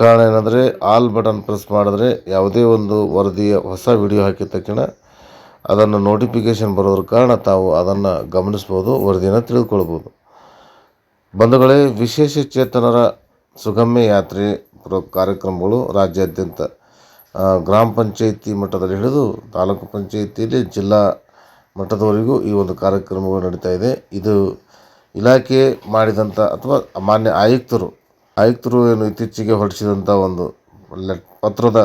ಕಾರಣ ಏನಂದರೆ, all button press ಮಾಡಿದ್ರೆ ಯಾವುದೇ ಒಂದು ವರದಿಯ ಹೊಸ ವಿಡಿಯೋ ಹಾಕಿದ ತಕ್ಷಣ ಅದನ್ನು ನೋಟಿಫಿಕೇಷನ್ ಬರೋದ್ರ ಕಾರಣ ತಾವು ಅದನ್ನು ಗಮನಿಸ್ಬೋದು, ವರದಿಯನ್ನು ತಿಳಿದುಕೊಳ್ಬೋದು. ಬಂಧುಗಳೇ, ವಿಶೇಷ ಚೇತನರ ಸುಗಮ್ಯ ಯಾತ್ರೆ ಕಾರ್ಯಕ್ರಮಗಳು ರಾಜ್ಯಾದ್ಯಂತ ಗ್ರಾಮ ಪಂಚಾಯಿತಿ ಮಟ್ಟದಲ್ಲಿ ಹಿಡಿದು ತಾಲೂಕು ಪಂಚಾಯಿತಿಯಲ್ಲಿ ಜಿಲ್ಲಾ ಮಟ್ಟದವರೆಗೂ ಈ ಒಂದು ಕಾರ್ಯಕ್ರಮಗಳು ನಡೀತಾ ಇದೆ. ಇದು ಇಲಾಖೆ ಮಾಡಿದಂಥ ಅಥವಾ ಮಾನ್ಯ ಆಯುಕ್ತರು ಆಯುಕ್ತರು ಏನು ಇತ್ತೀಚೆಗೆ ಹೊರಡಿಸಿದಂಥ ಒಂದು ಲೆಟ್ ಪತ್ರದ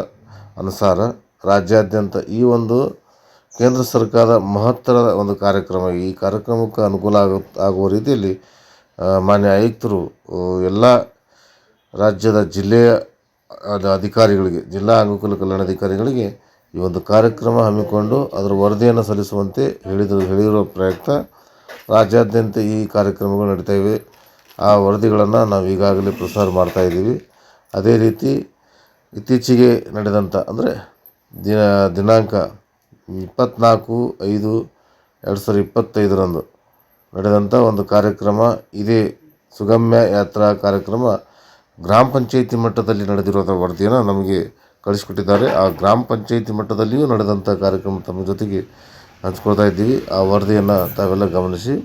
ಅನುಸಾರ ರಾಜ್ಯಾದ್ಯಂತ ಈ ಒಂದು ಕೇಂದ್ರ ಸರ್ಕಾರದ ಮಹತ್ತರದ ಒಂದು ಕಾರ್ಯಕ್ರಮ. ಈ ಕಾರ್ಯಕ್ರಮಕ್ಕೆ ಅನುಕೂಲ ಆಗೋ, ಆಗುವ ರೀತಿಯಲ್ಲಿ ಮಾನ್ಯ ಆಯುಕ್ತರು ಎಲ್ಲ ರಾಜ್ಯದ ಜಿಲ್ಲೆಯ ಅಧಿಕಾರಿಗಳಿಗೆ, ಜಿಲ್ಲಾ ಅಂಗವಿಕಲ ಕಲ್ಯಾಣಾಧಿಕಾರಿಗಳಿಗೆ ಈ ಒಂದು ಕಾರ್ಯಕ್ರಮ ಹಮ್ಮಿಕೊಂಡು ಅದರ ವರದಿಯನ್ನು ಸಲ್ಲಿಸುವಂತೆ ಹೇಳಿದ ಹೇಳಿರುವ ಪ್ರಯುಕ್ತ ರಾಜ್ಯಾದ್ಯಂತ ಈ ಕಾರ್ಯಕ್ರಮಗಳು ನಡೀತಾ ಇವೆ. ಆ ವರದಿಗಳನ್ನು ನಾವು ಈಗಾಗಲೇ ಪ್ರಸಾರ ಮಾಡ್ತಾ ಇದ್ದೀವಿ. ಅದೇ ರೀತಿ ಇತ್ತೀಚೆಗೆ ನಡೆದಂಥ ಅಂದರೆ ದಿನ, ದಿನಾಂಕ ಇಪ್ಪತ್ತ್ನಾಲ್ಕು ಐದು ಎರಡು ಸಾವಿರದ ಇಪ್ಪತ್ತೈದರಂದು ನಡೆದಂಥ ಒಂದು ಕಾರ್ಯಕ್ರಮ. ಇದೇ ಸುಗಮ್ಯ ಯಾತ್ರಾ ಕಾರ್ಯಕ್ರಮ ಗ್ರಾಮ ಪಂಚಾಯಿತಿ ಮಟ್ಟದಲ್ಲಿ ನಡೆದಿರೋಂಥ ವರದಿಯನ್ನು ನಮಗೆ ಕಳಿಸ್ಕೊಟ್ಟಿದ್ದಾರೆ. ಆ ಗ್ರಾಮ ಪಂಚಾಯಿತಿ ಮಟ್ಟದಲ್ಲಿಯೂ ನಡೆದಂಥ ಕಾರ್ಯಕ್ರಮ ತಮ್ಮ ಜೊತೆಗೆ ಹಂಚ್ಕೊಳ್ತಾ ಇದ್ದೀವಿ. ಆ ವರದಿಯನ್ನು ತಾವೆಲ್ಲ ಗಮನಿಸಿ.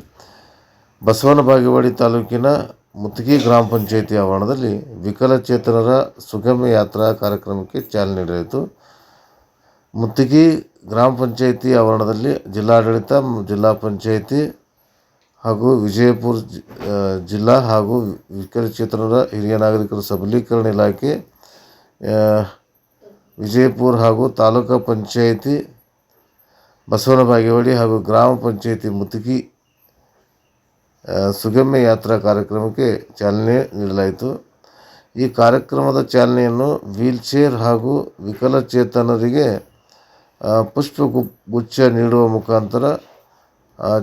ಬಸವನ ಬಾಗೇವಾಡಿ ತಾಲೂಕಿನ ಮುತ್ತಿಗೆ ಗ್ರಾಮ ಪಂಚಾಯಿತಿ ಆವರಣದಲ್ಲಿ ವಿಕಲಚೇತನರ ಸುಗಮ ಯಾತ್ರಾ ಕಾರ್ಯಕ್ರಮಕ್ಕೆ ಚಾಲನೆ ನೀಡಲಾಯಿತು. ಮುತ್ತಿಗೆ ಗ್ರಾಮ ಪಂಚಾಯಿತಿ ಆವರಣದಲ್ಲಿ ಜಿಲ್ಲಾಡಳಿತ ಜಿಲ್ಲಾ ಪಂಚಾಯಿತಿ ಹಾಗೂ ವಿಜಯಪುರ ಜಿಲ್ಲಾ ಹಾಗೂ ವಿಕಲಚೇತನರ ಹಿರಿಯ ನಾಗರಿಕರ ಸಬಲೀಕರಣ ಇಲಾಖೆ ವಿಜಯಪುರ ಹಾಗೂ ತಾಲೂಕು ಪಂಚಾಯಿತಿ ಬಸವನ ಬಾಗೇವಾಡಿ ಹಾಗೂ ಗ್ರಾಮ ಪಂಚಾಯಿತಿ ಮುತ್ತಿಗೆ ಆ, ಸುಗಮ್ಯ ಯಾತ್ರಾ ಕಾರ್ಯಕ್ರಮಕ್ಕೆ ಚಾಲನೆ ನೀಡಲಾಯಿತು. ಈ ಕಾರ್ಯಕ್ರಮದ ಚಾಲನೆಯನ್ನು ವೀಲ್ಚೇರ್ ಹಾಗೂ ವಿಕಲಚೇತನರಿಗೆ ಆ, ಪುಷ್ಪ ಗು- ಗುಚ್ಛ ನೀಡುವ ಮುಖಾಂತರ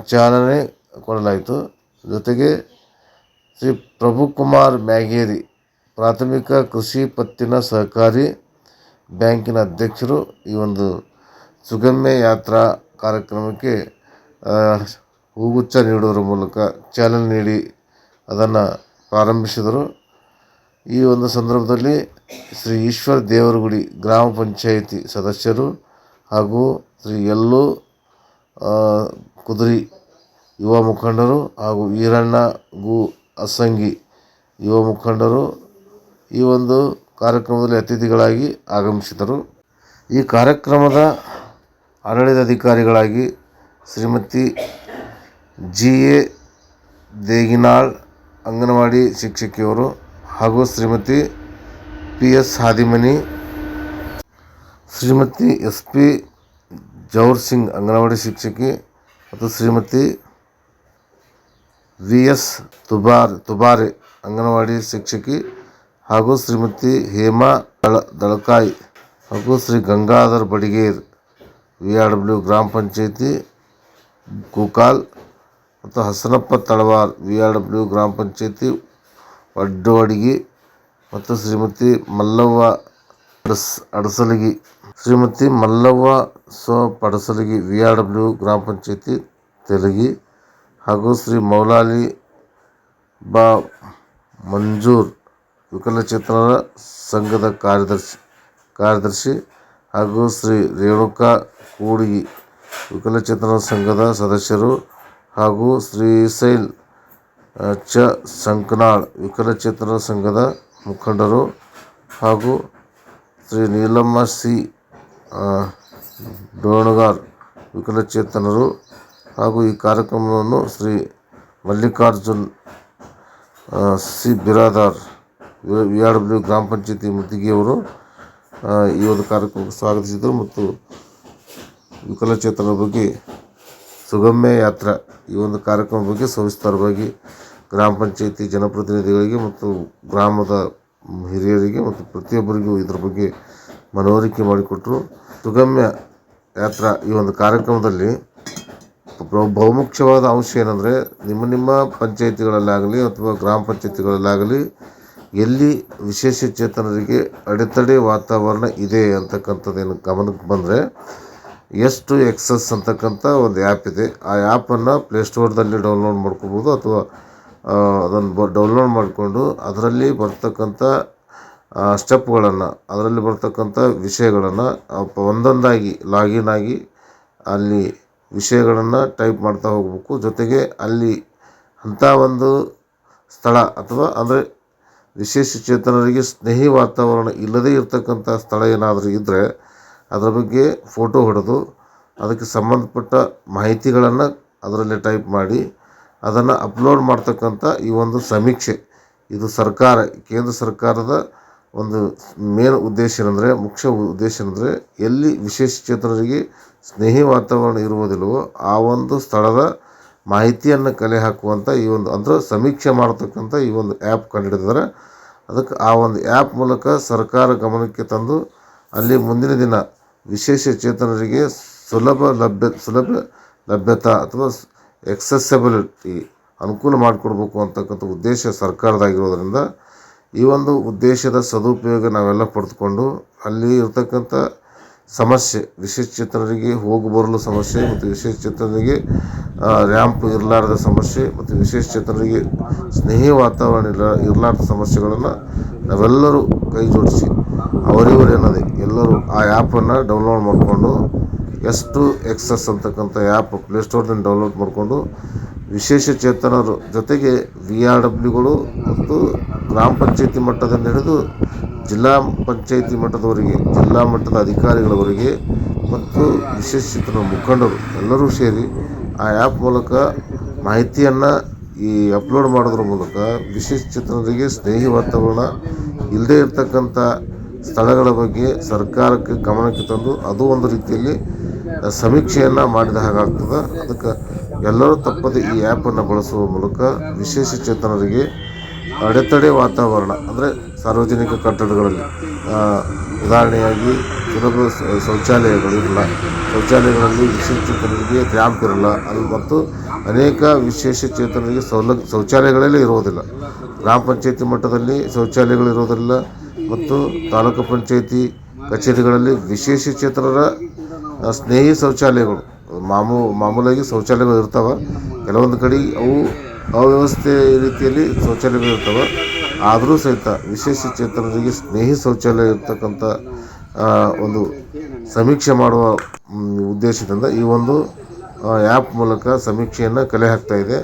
ಚಾಲನೆ ಕೊಡಲಾಯಿತು. ಜೊತೆಗೆ ಶ್ರೀ ಪ್ರಭುಕುಮಾರ್ ಮ್ಯಾಗೇರಿ ಪ್ರಾಥಮಿಕ ಕೃಷಿ ಪತ್ತಿನ ಸಹಕಾರಿ ಬ್ಯಾಂಕಿನ ಅಧ್ಯಕ್ಷರು ಈ ಒಂದು ಸುಗಮ್ಯ ಯಾತ್ರಾ ಕಾರ್ಯಕ್ರಮಕ್ಕೆ ಹೂಗುಚ್ಛ ನೀಡುವುದರ ಮೂಲಕ ಚಾಲನೆ ನೀಡಿ ಅದನ್ನು ಪ್ರಾರಂಭಿಸಿದರು. ಈ ಒಂದು ಸಂದರ್ಭದಲ್ಲಿ ಶ್ರೀ ಈಶ್ವರ್ ದೇವರಗುಡಿ ಗ್ರಾಮ ಪಂಚಾಯಿತಿ ಸದಸ್ಯರು ಹಾಗೂ ಶ್ರೀ ಎಲ್ಲು ಕುದುರಿ ಯುವ ಮುಖಂಡರು ಹಾಗೂ ಈರಣ್ಣ ಗು ಅಸಂಗಿ ಯುವ ಮುಖಂಡರು ಈ ಒಂದು ಕಾರ್ಯಕ್ರಮದಲ್ಲಿ ಅತಿಥಿಗಳಾಗಿ ಆಗಮಿಸಿದರು. ಈ ಕಾರ್ಯಕ್ರಮದ ಆಡಳಿತಾಧಿಕಾರಿಗಳಾಗಿ ಶ್ರೀಮತಿ ಜಿ. ಎ. ದೇಗಿನಾಳ್, ಅಂಗನವಾಡಿ ಶಿಕ್ಷಕಿಯವರು ಹಾಗೂ Shrimati P. S. Hadimani, Shrimati S. P. Jaur Singh, anganwadi ಶಿಕ್ಷಕಿ ಮತ್ತು ಶ್ರೀಮತಿ ವಿ. ಎಸ್. ತುಬಾರ್, ತುಬಾರೆ, ಅಂಗನವಾಡಿ ಶಿಕ್ಷಕಿ ಹಾಗೂ ಶ್ರೀಮತಿ ಹೇಮಾ ದಳ, ದಳಕಾಯಿ ಹಾಗೂ Shri Gangadhar Badiger, V. R. W ಗ್ರಾಮ ಪಂಚಾಯಿತಿ, ಗೋಕಾಲ್ ಮತ್ತು Hasanappa Talawar V R W ಗ್ರಾಮ ಪಂಚಾಯಿತಿ ವಡ್ಡವಡಿಗಿ ಮತ್ತು ಶ್ರೀಮತಿ ಮಲ್ಲವ್ವ ಅಡಸ್ ಅಡಸಲಗಿ ಶ್ರೀಮತಿ ಮಲ್ಲವ್ವ ಸೊ ಪಡಸಲಗಿ ವಿ ಆರ್ ಡಬ್ಲ್ಯೂ ಗ್ರಾಮ ಪಂಚಾಯಿತಿ ತೆಲಗಿ ಹಾಗೂ ಶ್ರೀ ಮೌಲಾಲಿ ಬಾ ಮಂಜೂರ್ ವಿಕಲಚೇತನರ ಸಂಘದ ಕಾರ್ಯದರ್ಶಿ ಕಾರ್ಯದರ್ಶಿ ಹಾಗೂ ಶ್ರೀ ರೇಣುಕಾ ಕೂಡಿಗಿ ವಿಕಲಚೇತನರ ಸಂಘದ ಸದಸ್ಯರು ಹಾಗೂ ಶ್ರೀಶೈಲ ಚ ಸಂಕನಾಳ್ ವಿಕಲಚೇತನರ ಸಂಘದ ಮುಖಂಡರು ಹಾಗೂ ಶ್ರೀ ನೀಲಮ್ಮ ಸಿ ಡೋಣಗಾರ್ ವಿಕಲಚೇತನರು ಹಾಗೂ ಈ ಕಾರ್ಯಕ್ರಮವನ್ನು Shri Mallikarjun C Biradar V R W ಗ್ರಾಮ ಪಂಚಾಯತಿ ಮುತ್ತಿಗೆಯವರು ಆ, ಈ ಒಂದು ಕಾರ್ಯಕ್ರಮಕ್ಕೆ ಸ್ವಾಗತಿಸಿದರು ಮತ್ತು ವಿಕಲಚೇತನರ ಬಗ್ಗೆ ಸುಗಮ್ಯ ಯಾತ್ರಾ ಈ ಒಂದು ಕಾರ್ಯಕ್ರಮದ ಬಗ್ಗೆ ಸವಿಸ್ತಾರವಾಗಿ ಗ್ರಾಮ ಪಂಚಾಯಿತಿ ಜನಪ್ರತಿನಿಧಿಗಳಿಗೆ ಮತ್ತು ಗ್ರಾಮದ ಹಿರಿಯರಿಗೆ ಮತ್ತು ಪ್ರತಿಯೊಬ್ಬರಿಗೂ ಇದರ ಬಗ್ಗೆ ಮನವರಿಕೆ ಮಾಡಿಕೊಟ್ಟರು ಸುಗಮ್ಯ ಯಾತ್ರಾ ಈ ಒಂದು ಕಾರ್ಯಕ್ರಮದಲ್ಲಿ ಬಹುಮುಖ್ಯವಾದ ಅಂಶ ಏನಂದರೆ ನಿಮ್ಮ ನಿಮ್ಮ ಪಂಚಾಯಿತಿಗಳಲ್ಲಾಗಲಿ ಅಥವಾ ಗ್ರಾಮ ಪಂಚಾಯಿತಿಗಳಲ್ಲಾಗಲಿ ಎಲ್ಲಿ ವಿಶೇಷ ಚೇತನರಿಗೆ ಅಡೆತಡೆ ವಾತಾವರಣ ಇದೆ ಅಂತಕ್ಕಂಥದ್ದೇನು ಗಮನಕ್ಕೆ ಬಂದರೆ ಎಷ್ಟು ಎಕ್ಸಸ್ ಅಂತಕ್ಕಂಥ ಒಂದು ಆ್ಯಪ್ ಇದೆ. ಆ ಆ್ಯಪನ್ನು ಪ್ಲೇಸ್ಟೋರ್ದಲ್ಲಿ ಡೌನ್ಲೋಡ್ ಮಾಡ್ಕೊಬೋದು ಅಥವಾ ಅದನ್ನು ಬ, ಡೌನ್ಲೋಡ್ ಮಾಡಿಕೊಂಡು ಅದರಲ್ಲಿ ಬರ್ತಕ್ಕಂಥ ಸ್ಟೆಪ್ಗಳನ್ನು, ಅದರಲ್ಲಿ ಬರ್ತಕ್ಕಂಥ ವಿಷಯಗಳನ್ನು ಒಂದೊಂದಾಗಿ ಲಾಗಿನ್ ಆಗಿ ಅಲ್ಲಿ ವಿಷಯಗಳನ್ನು ಟೈಪ್ ಮಾಡ್ತಾ ಹೋಗಬೇಕು. ಜೊತೆಗೆ ಅಲ್ಲಿ ಅಂಥ ಒಂದು ಸ್ಥಳ ಅಥವಾ ಅಂದರೆ ವಿಶೇಷ ಚೇತನರಿಗೆ ಸ್ನೇಹಿ ವಾತಾವರಣ ಇಲ್ಲದೇ ಇರತಕ್ಕಂಥ ಸ್ಥಳ ಏನಾದರೂ ಇದ್ದರೆ ಅದರ ಬಗ್ಗೆ ಫೋಟೋ ಹೊಡೆದು ಅದಕ್ಕೆ ಸಂಬಂಧಪಟ್ಟ ಮಾಹಿತಿಗಳನ್ನು ಅದರಲ್ಲಿ ಟೈಪ್ ಮಾಡಿ ಅದನ್ನು ಅಪ್ಲೋಡ್ ಮಾಡ್ತಕ್ಕಂಥ ಈ ಒಂದು ಸಮೀಕ್ಷೆ. ಇದು ಸರ್ಕಾರ, ಕೇಂದ್ರ ಸರ್ಕಾರದ ಒಂದು ಮೇನ್ ಉದ್ದೇಶ ಏನಂದರೆ, ಮುಖ್ಯ ಉದ್ದೇಶ ಏನಂದರೆ, ಎಲ್ಲಿ ವಿಶೇಷ ಚೇತನರಿಗೆ ಸ್ನೇಹಿ ವಾತಾವರಣ ಇರುವುದಿಲ್ಲವೋ ಆ ಒಂದು ಸ್ಥಳದ ಮಾಹಿತಿಯನ್ನು ಕಲೆ ಹಾಕುವಂಥ ಈ ಒಂದು, ಅಂದರೆ ಸಮೀಕ್ಷೆ ಮಾಡ್ತಕ್ಕಂಥ ಈ ಒಂದು ಆ್ಯಪ್ ಕಂಡುಹಿಡಿದಿದ್ದಾರೆ ಅದಕ್ಕೆ ಆ ಒಂದು ಆ್ಯಪ್ ಮೂಲಕ ಸರ್ಕಾರ ಗಮನಕ್ಕೆ ತಂದು ಅಲ್ಲಿ ಮುಂದಿನ ದಿನ ವಿಶೇಷ ಚೇತನರಿಗೆ ಸುಲಭ ಲಭ್ಯ, ಸುಲಭ ಲಭ್ಯತೆ ಅಥವಾ ಎಕ್ಸೆಸಬಿಲಿಟಿ ಅನುಕೂಲ ಮಾಡಿಕೊಡ್ಬೇಕು ಅಂತಕ್ಕಂಥ ಉದ್ದೇಶ ಸರ್ಕಾರದಾಗಿರೋದ್ರಿಂದ ಈ ಒಂದು ಉದ್ದೇಶದ ಸದುಪಯೋಗ ನಾವೆಲ್ಲ ಪಡೆದುಕೊಂಡು ಅಲ್ಲಿ ಇರತಕ್ಕಂಥ ಸಮಸ್ಯೆ ವಿಶೇಷಚೇತನರಿಗೆ ಹೋಗಿ ಬರಲು ಸಮಸ್ಯೆ ಮತ್ತು ವಿಶೇಷಚೇತನರಿಗೆ ರ್ಯಾಂಪ್ ಇರಲಾರದ ಸಮಸ್ಯೆ ಮತ್ತು ವಿಶೇಷಚೇತನರಿಗೆ ಸ್ನೇಹಿ ವಾತಾವರಣ ಇಲ್ಲ ಇರಲಾರ್ದ ಸಮಸ್ಯೆಗಳನ್ನು ನಾವೆಲ್ಲರೂ ಕೈ ಜೋಡಿಸಿ ಅವರಿವರು ಏನದೆ ಎಲ್ಲರೂ ಆ ಆ್ಯಪನ್ನು ಡೌನ್ಲೋಡ್ ಮಾಡಿಕೊಂಡು ಎಷ್ಟು ಎಕ್ಸಸ್ ಅಂತಕ್ಕಂಥ ಆ್ಯಪ್ ಪ್ಲೇಸ್ಟೋರ್ನಿಂದ ಡೌನ್ಲೋಡ್ ಮಾಡಿಕೊಂಡು ವಿಶೇಷ ಚೇತನರು ಜೊತೆಗೆ ವಿ ಆರ್ ಡಬ್ಲ್ಯೂಗಳು ಮತ್ತು ಗ್ರಾಮ ಪಂಚಾಯಿತಿ ಮಟ್ಟದಿಂದ ಹಿಡಿದು ಜಿಲ್ಲಾ ಪಂಚಾಯಿತಿ ಮಟ್ಟದವರಿಗೆ, ಜಿಲ್ಲಾ ಮಟ್ಟದ ಅಧಿಕಾರಿಗಳವರಿಗೆ ಮತ್ತು ವಿಶೇಷ ಚೇತನ ಮುಖಂಡರು ಎಲ್ಲರೂ ಸೇರಿ ಆ ಆ್ಯಪ್ ಮೂಲಕ ಮಾಹಿತಿಯನ್ನು ಈ ಅಪ್ಲೋಡ್ ಮಾಡೋದ್ರ ಮೂಲಕ ವಿಶೇಷ ಚೇತನರಿಗೆ ಸ್ನೇಹಿ ವಾತಾವರಣ ಇಲ್ಲದೇ ಇರತಕ್ಕಂಥ ಸ್ಥಳಗಳ ಬಗ್ಗೆ ಸರ್ಕಾರಕ್ಕೆ ಗಮನಕ್ಕೆ ತಂದು ಅದು ಒಂದು ರೀತಿಯಲ್ಲಿ ಸಮೀಕ್ಷೆಯನ್ನು ಮಾಡಿದ ಹಾಗಾಗ್ತದೆ ಅದಕ್ಕೆ ಎಲ್ಲರೂ ತಪ್ಪದೆ ಈ ಆ್ಯಪನ್ನು ಬಳಸುವ ಮೂಲಕ ವಿಶೇಷ ಚೇತನರಿಗೆ ಅಡೆತಡೆ ವಾತಾವರಣ, ಅಂದರೆ ಸಾರ್ವಜನಿಕ ಕಟ್ಟಡಗಳಲ್ಲಿ ಉದಾಹರಣೆಯಾಗಿ ಸುಲಭ ಶೌಚಾಲಯಗಳಿರಲ್ಲ ಶೌಚಾಲಯಗಳಲ್ಲಿ ವಿಶೇಷ ಚೇತನರಿಗೆ ರ್ಯಾಂಪ್ ಇರಲ್ಲ. ಅಲ್ಲಿ ಮತ್ತು ಅನೇಕ ವಿಶೇಷ ಚೇತನರಿಗೆ ಸೌಲಭ್ಯ, ಶೌಚಾಲಯಗಳಲ್ಲಿ ಇರೋದಿಲ್ಲ ಗ್ರಾಮ ಪಂಚಾಯತಿ ಮಟ್ಟದಲ್ಲಿ ಶೌಚಾಲಯಗಳು ಇರೋದಿಲ್ಲ ಮತ್ತು ತಾಲೂಕು ಪಂಚಾಯಿತಿ ಕಚೇರಿಗಳಲ್ಲಿ ವಿಶೇಷ ಚೇತನರ ಸ್ನೇಹಿ ಶೌಚಾಲಯಗಳು. ಮಾಮೂ, ಮಾಮೂಲಾಗಿ ಶೌಚಾಲಯಗಳು ಇರ್ತಾವೆ. ಕೆಲವೊಂದು ಕಡೆ ಅವು ಅವ್ಯವಸ್ಥೆ ರೀತಿಯಲ್ಲಿ ಶೌಚಾಲಯಗಳು ಇರ್ತವೆ. ಆದರೂ ಸಹಿತ ವಿಶೇಷ ಚೇತನರಿಗೆ ಸ್ನೇಹಿ ಶೌಚಾಲಯ ಇರ್ತಕ್ಕಂಥ ಒಂದು ಸಮೀಕ್ಷೆ ಮಾಡುವ ಉದ್ದೇಶದಿಂದ ಈ ಒಂದು ಆ್ಯಪ್ ಮೂಲಕ ಸಮೀಕ್ಷೆಯನ್ನು ಕಲೆ ಹಾಕ್ತಾ ಇದೆ.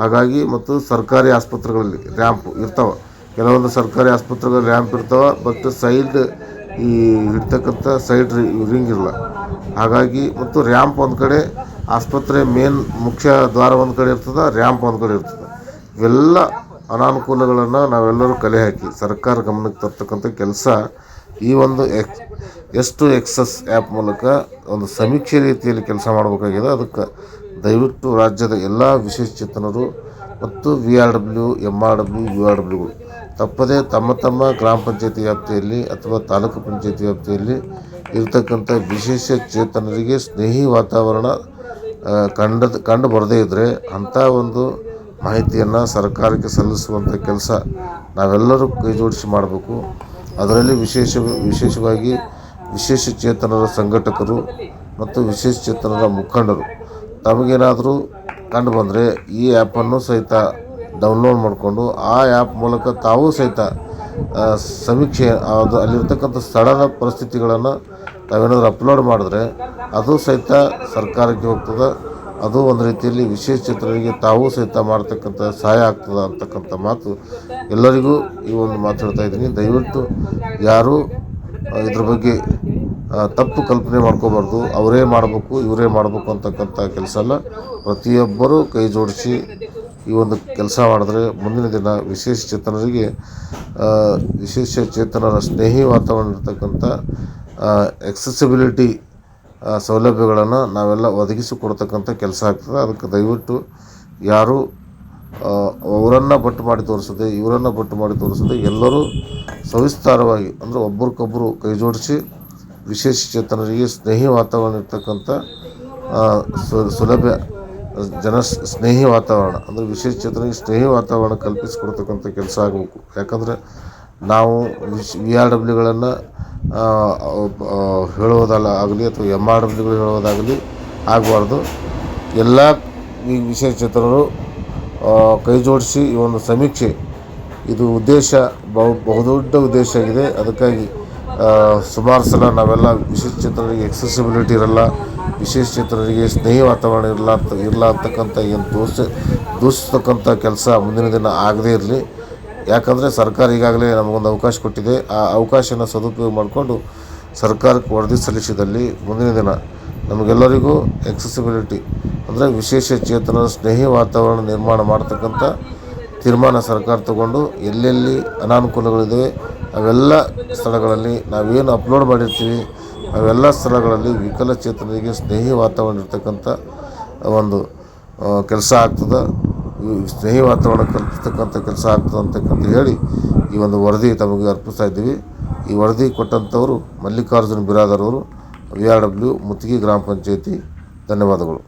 ಹಾಗಾಗಿ ಮತ್ತು ಸರ್ಕಾರಿ ಆಸ್ಪತ್ರೆಗಳಲ್ಲಿ ರ್ಯಾಂಪ್ ಇರ್ತಾವೆ. ಕೆಲವೊಂದು ಸರ್ಕಾರಿ ಆಸ್ಪತ್ರೆಗಳು ರ್ಯಾಂಪ್ ಇರ್ತಾವೆ ಬಟ್ ಸೈಡ್ ಈ ಇರ್ತಕ್ಕಂಥ ಸೈಡ್ ರಿಂಗ್ ಇರಲ್ಲ ಹಾಗಾಗಿ ಮತ್ತು ರ್ಯಾಂಪ್ ಒಂದು ಕಡೆ, ಆಸ್ಪತ್ರೆ ಮೇನ್ ಮುಖ್ಯ ದ್ವಾರ ಒಂದು ಕಡೆ ಇರ್ತದೆ ರ್ಯಾಂಪ್ ಒಂದು ಕಡೆ ಇರ್ತದೆ. ಇವೆಲ್ಲ ಅನಾನುಕೂಲಗಳನ್ನು ನಾವೆಲ್ಲರೂ ಕಲೆ ಹಾಕಿ, ಸರ್ಕಾರ ಗಮನಕ್ಕೆ ತರ್ತಕ್ಕಂಥ ಕೆಲಸ ಈ ಒಂದು ಎಕ್ಸ್ ಎಷ್ಟು ಎಕ್ಸಸ್ ಆ್ಯಪ್ ಮೂಲಕ ಒಂದು ಸಮೀಕ್ಷೆ ರೀತಿಯಲ್ಲಿ ಕೆಲಸ ಮಾಡಬೇಕಾಗಿದೆ. ಅದಕ್ಕೆ ದಯವಿಟ್ಟು ರಾಜ್ಯದ ಎಲ್ಲ ವಿಶೇಷಚೇತನರು ಮತ್ತು V R W M R W U R ಡಬ್ಲ್ಯೂಗಳು ತಪ್ಪದೇ ತಮ್ಮ ತಮ್ಮ ಗ್ರಾಮ ಪಂಚಾಯತಿ ವ್ಯಾಪ್ತಿಯಲ್ಲಿ ಅಥವಾ ತಾಲೂಕು ಪಂಚಾಯತಿ ವ್ಯಾಪ್ತಿಯಲ್ಲಿ ಇರತಕ್ಕಂಥ ವಿಶೇಷ ಚೇತನರಿಗೆ ಸ್ನೇಹಿ ವಾತಾವರಣ ಕಂಡದ, ಕಂಡು ಬರದೇ ಇದ್ದರೆ ಅಂಥ ಒಂದು ಮಾಹಿತಿಯನ್ನು ಸರ್ಕಾರಕ್ಕೆ ಸಲ್ಲಿಸುವಂಥ ಕೆಲಸ ನಾವೆಲ್ಲರೂ ಕೈ ಜೋಡಿಸಿ ಮಾಡಬೇಕು. ಅದರಲ್ಲಿ ವಿಶೇಷ, ವಿಶೇಷವಾಗಿ ವಿಶೇಷ ಚೇತನರ ಸಂಘಟಕರು ಮತ್ತು ವಿಶೇಷ ಚೇತನರ ಮುಖಂಡರು ತಮಗೇನಾದರೂ ಕಂಡು ಬಂದರೆ ಈ ಆ್ಯಪನ್ನು ಸಹಿತ ಡೌನ್ಲೋಡ್ ಮಾಡಿಕೊಂಡು ಆ ಆ್ಯಪ್ ಮೂಲಕ ತಾವು ಸಹಿತ ಸಮೀಕ್ಷೆ, ಅದು ಅಲ್ಲಿರ್ತಕ್ಕಂಥ ಸ್ಥಳದ ಪರಿಸ್ಥಿತಿಗಳನ್ನು ತಾವೇನಾದರೂ ಅಪ್ಲೋಡ್ ಮಾಡಿದ್ರೆ ಅದು ಸಹಿತ ಸರ್ಕಾರಕ್ಕೆ ಹೋಗ್ತದೆ. ಅದು ಒಂದು ರೀತಿಯಲ್ಲಿ ವಿಶೇಷ ಚಿತ್ರರಿಗೆ ತಾವು ಸಹಿತ ಮಾಡ್ತಕ್ಕಂಥ ಸಹಾಯ ಆಗ್ತದೆ ಅಂತಕ್ಕಂಥ ಮಾತು ಎಲ್ಲರಿಗೂ ಈ ಒಂದು ಮಾತಾಡ್ತಾ ಇದ್ದೀನಿ. ದಯವಿಟ್ಟು ಯಾರೂ ಇದ್ರ ಬಗ್ಗೆ ತಪ್ಪು ಕಲ್ಪನೆ ಮಾಡ್ಕೋಬಾರ್ದು. ಅವರೇ ಮಾಡಬೇಕು, ಇವರೇ ಮಾಡಬೇಕು ಅಂತಕ್ಕಂಥ ಕೆಲಸ ಅಲ್ಲ. ಪ್ರತಿಯೊಬ್ಬರೂ ಕೈ ಜೋಡಿಸಿ ಈ ಒಂದು ಕೆಲಸ ಮಾಡಿದ್ರೆ ಮುಂದಿನ ದಿನ ವಿಶೇಷ ಚೇತನರಿಗೆ ವಿಶೇಷ ಚೇತನರ ಸ್ನೇಹಿ ವಾತಾವರಣ ಇರ್ತಕ್ಕಂಥ ಎಕ್ಸೆಸಿಬಿಲಿಟಿ ಸೌಲಭ್ಯಗಳನ್ನು ನಾವೆಲ್ಲ ಒದಗಿಸಿಕೊಡ್ತಕ್ಕಂಥ ಕೆಲಸ ಆಗ್ತದೆ. ಅದಕ್ಕೆ ದಯವಿಟ್ಟು ಯಾರು ಅವರನ್ನು ಬಟ್ಟು ಮಾಡಿ ತೋರಿಸದೆ ಇವರನ್ನು ಬಟ್ಟು ಮಾಡಿ ತೋರಿಸದೆ ಎಲ್ಲರೂ ಸವಿಸ್ತಾರವಾಗಿ ಅಂದರೆ ಒಬ್ರಿಗೊಬ್ಬರು ಕೈ ಜೋಡಿಸಿ ವಿಶೇಷ ಚೇತನರಿಗೆ ಸ್ನೇಹಿ ವಾತಾವರಣ ಇರ್ತಕ್ಕಂಥ ಆ, ಸು- ಸುಲಭ ಜನ ಸ್ನೇಹಿ ವಾತಾವರಣ, ಅಂದರೆ ವಿಶೇಷ ಚೇತನಿಗೆ ಸ್ನೇಹಿ ವಾತಾವರಣ ಕಲ್ಪಿಸಿಕೊಡ್ತಕ್ಕಂಥ ಕೆಲಸ ಆಗಬೇಕು. ಯಾಕಂದರೆ ನಾವು ವಿಶ್, ವಿ ಆರ್ ಡಬ್ಲ್ಯೂಗಳನ್ನು ಹೇಳೋದಲ್ಲ ಆಗಲಿ ಅಥವಾ ಎಂ ಆರ್ ಡಬ್ಲ್ಯೂಗಳು ಹೇಳೋದಾಗಲಿ ಆಗಬಾರ್ದು. ಎಲ್ಲ ಈ ವಿಶೇಷ ಚೇತನರು ಕೈ ಜೋಡಿಸಿ ಈ ಒಂದು ಸಮೀಕ್ಷೆ, ಇದು ಉದ್ದೇಶ, ಬಹು ಬಹುದೊಡ್ಡ ಉದ್ದೇಶ ಆಗಿದೆ. ಅದಕ್ಕಾಗಿ ಸುಮಾರು ಸಲ ನಾವೆಲ್ಲ ವಿಶೇಷ ಚೇತನರಿಗೆ ಎಕ್ಸೆಸಿಬಿಲಿಟಿ ಇರಲ್ಲ. ವಿಶೇಷಚೇತನರಿಗೆ ಸ್ನೇಹಿ ವಾತಾವರಣ ಇರಲಾರ್ದ ಇಲ್ಲ ಅಂತಕ್ಕಂಥ ಏನು ದೋಷ ದೂಷಿಸ್ತಕ್ಕಂಥ ಕೆಲಸ ಮುಂದಿನ ದಿನ ಆಗದೇ ಇರಲಿ. ಯಾಕಂದರೆ ಸರ್ಕಾರ ಈಗಾಗಲೇ ನಮಗೊಂದು ಅವಕಾಶ ಕೊಟ್ಟಿದೆ. ಆ ಅವಕಾಶನ ಸದುಪಯೋಗ ಮಾಡಿಕೊಂಡು ಸರ್ಕಾರಕ್ಕೆ ವರದಿ ಸಲ್ಲಿಸಿದಲ್ಲಿ ಮುಂದಿನ ದಿನ ನಮಗೆಲ್ಲರಿಗೂ ಎಕ್ಸೆಸಿಬಿಲಿಟಿ ಅಂದರೆ ವಿಶೇಷ ಚೇತನ, ಸ್ನೇಹಿ ವಾತಾವರಣ ನಿರ್ಮಾಣ ಮಾಡ್ತಕ್ಕಂಥ ತೀರ್ಮಾನ ಸರ್ಕಾರ ತಗೊಂಡು ಎಲ್ಲೆಲ್ಲಿ ಅನಾನುಕೂಲಗಳಿದೆ ಅವೆಲ್ಲ ಸ್ಥಳಗಳಲ್ಲಿ ನಾವೇನು ಅಪ್ಲೋಡ್ ಮಾಡಿರ್ತೀವಿ ಅವೆಲ್ಲ ಸ್ಥಳಗಳಲ್ಲಿ ವಿಕಲಚೇತನರಿಗೆ ಸ್ನೇಹಿ ವಾತಾವರಣ ಇರ್ತಕ್ಕಂಥ ಒಂದು ಕೆಲಸ ಆಗ್ತದೆ ಸ್ನೇಹಿ ವಾತಾವರಣ ಕಲ್ಪಿಸ್ತಕ್ಕಂಥ ಕೆಲಸ ಆಗ್ತದೆ ಅಂತಕ್ಕಂಥ ಹೇಳಿ ಈ ಒಂದು ವರದಿ ತಮಗೆ ಅರ್ಪಿಸ್ತಾ ಇದ್ದೀವಿ ಈ ವರದಿ ಕೊಟ್ಟಂಥವರು ಮಲ್ಲಿಕಾರ್ಜುನ ಬಿರಾದರ್ ಅವರು ವಿ ಆರ್ ಡಬ್ಲ್ಯೂ ಮುತ್ತಿಗೆ ಗ್ರಾಮ ಪಂಚಾಯಿತಿ ಧನ್ಯವಾದಗಳು